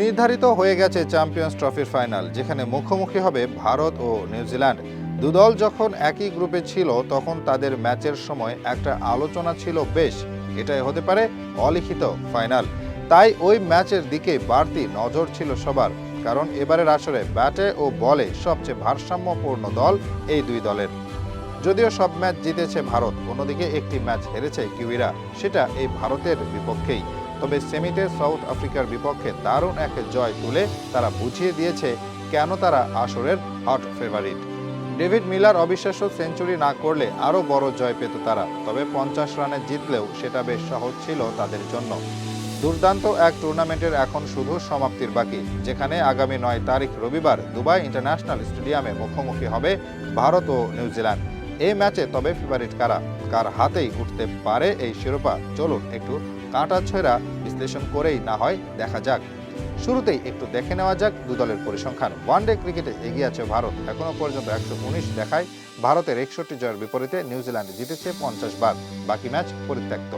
নির্ধারিত হয়ে গেছে চ্যাম্পিয়ন্স ট্রফির ফাইনাল যেখানে মুখোমুখি হবে ভারত ও নিউজিল্যান্ড দুদল যখন একই গ্রুপে ছিল, তখন তাদের ম্যাচের সময় একটা আলোচনা ছিল, বেশ, এটাই হতে পারে অলিখিত ফাইনাল তাই ওই ম্যাচের দিকে বাড়তি নজর ছিল সবার, কারণ এবারের আসরে ব্যাটে ও বলে সবচেয়ে ভারসাম্যপূর্ণ দল এই দুই দলের। যদিও সব ম্যাচ জিতেছে ভারত, অন্যদিকে একটি ম্যাচ হেরেছে কিউইরা সেটা এই ভারতের বিপক্ষেই। তবে সেমিতে সাউথ আফ্রিকার বিপক্ষে দারুণ এক জয় তুলে তারা বুঝিয়ে দিয়েছে কেন তারা আসরের হট ফেভারিট ডেভিড মিলার অবিশ্বাস্য সেঞ্চুরি না করলে আরও বড় জয় পেত তারা, তবে পঞ্চাশ রানে জিতলেও সেটা বেশ সহজ ছিল তাদের জন্য। দুর্দান্ত এক টুর্নামেন্টের এখন শুধু সমাপ্তির বাকি, যেখানে আগামী নয় তারিখ রবিবার দুবাই ইন্টারন্যাশনাল স্টেডিয়ামে মুখোমুখি হবে ভারত ও নিউজিল্যান্ড। এই ম্যাচে তবে ফেভারিট কারা? কার হাতেই উঠতে পারে এই শিরোপা? চলুন একটু কাঁটা ছেঁড়া বিশ্লেষণ করেই না হয় দেখা যাক। শুরুতেই একটু দেখে নেওয়া যাক দু দলের পরিসংখ্যান। ওয়ানডে ক্রিকেটে এগিয়ে আছে ভারত। এখনও পর্যন্ত একশো উনিশ দেখায়। ভারতের একষট্টি জয়ের বিপরীতে নিউজিল্যান্ড জিতেছে পঞ্চাশ বার। বাকি ম্যাচ পরিত্যক্ত।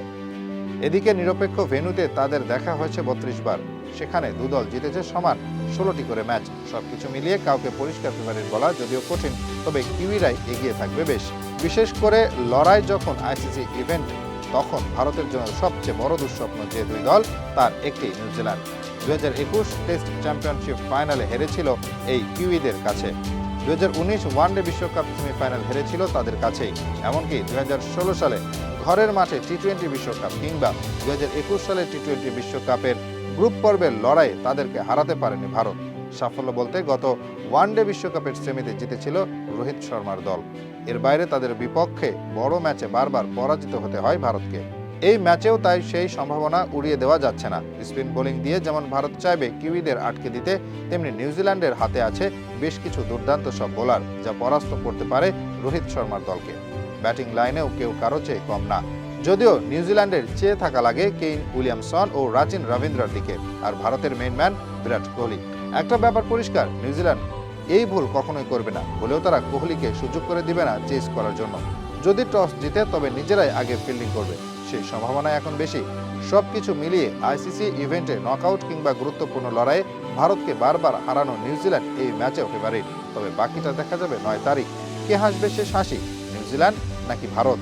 এদিকে নিরপেক্ষ ভেন্যুতে তাদের দেখা হয়েছে বত্রিশ বার। সেখানে দুদল জিতেছে সমান ষোলোটি করে ম্যাচ। সবকিছু মিলিয়ে কাউকে পরিষ্কার ফেভারিট বলা যদিও কঠিন, তবে কিউইরাই এগিয়ে থাকবে বেশ। বিশেষ করে লড়াই যখন আইসিসি ইভেন্ট তখন ভারতের জন্য সবচেয়ে বড় দুঃস্বপ্ন যে দুই দল, তার একটি নিউজিল্যান্ড দু হাজার একুশ টেস্ট চ্যাম্পিয়নশিপ ফাইনালে হেরেছিল এই কিউইদের কাছে। দু হাজার উনিশ ওয়ানডে বিশ্বকাপ সেমিফাইনাল হেরেছিল তাদের কাছেই। এমনকি দু হাজার ষোলো সালে ঘরের মাঠে টি টোয়েন্টি বিশ্বকাপ কিংবা দু হাজার একুশ সালে টি টোয়েন্টি বিশ্বকাপের গ্রুপ পর্বের লড়াইয়ে তাদেরকে হারাতে পারেনি ভারত। সাফল্য বলতে গত ওয়ানডে বিশ্বকাপের সেমিতে জিতেছিল রোহিত শর্মার দল। এর বাইরে তাদের বিপক্ষে বড় ম্যাচে বারবার পরাজিত হতে হয় ভারতকে। এই ম্যাচেও তাই সেই সম্ভাবনা উড়িয়ে দেওয়া যাচ্ছে না। স্পিন বোলিং দিয়ে যেমন ভারত চাইবে কিউইদের আটকে দিতে, তেমনি নিউজিল্যান্ডের হাতে আছে বেশ কিছু দুর্দান্ত সব বোলার, যা পরাস্ত করতে পারে রোহিত শর্মার দলকে। ব্যাটিং লাইনেও কেউ কারও চেয়ে কম না। যদিও নিউজিল্যান্ডের চেয়ে থাকা লাগে কেইন উইলিয়ামসন ও রাচিন রবীন্দ্রার দিকে, আর ভারতের মেইন ম্যান বিরাট কোহলি। একটা ব্যাপার পরিষ্কার, নিউজিল্যান্ড এই ভুল কখনোই করবে না, বলেও তারা কোহলিকে সুযোগ করে দিবে না চেস করার জন্য। যদি টস জিতে, তবে নিজেরাই আগে ফিল্ডিং করবে। সেই সম্ভাবনা এখন বেশি। সবকিছু মিলিয়ে আইসিসি ইভেন্টে নকআউট কিংবা গুরুত্বপূর্ণ লড়াইয়ে ভারতকে বারবার হারানো নিউজিল্যান্ড এই ম্যাচেও ফেভারিট তবে বাকিটা দেখা যাবে নয় তারিখ। কে হাসবে শেষ হাসি, নিউজিল্যান্ড নাকি ভারত?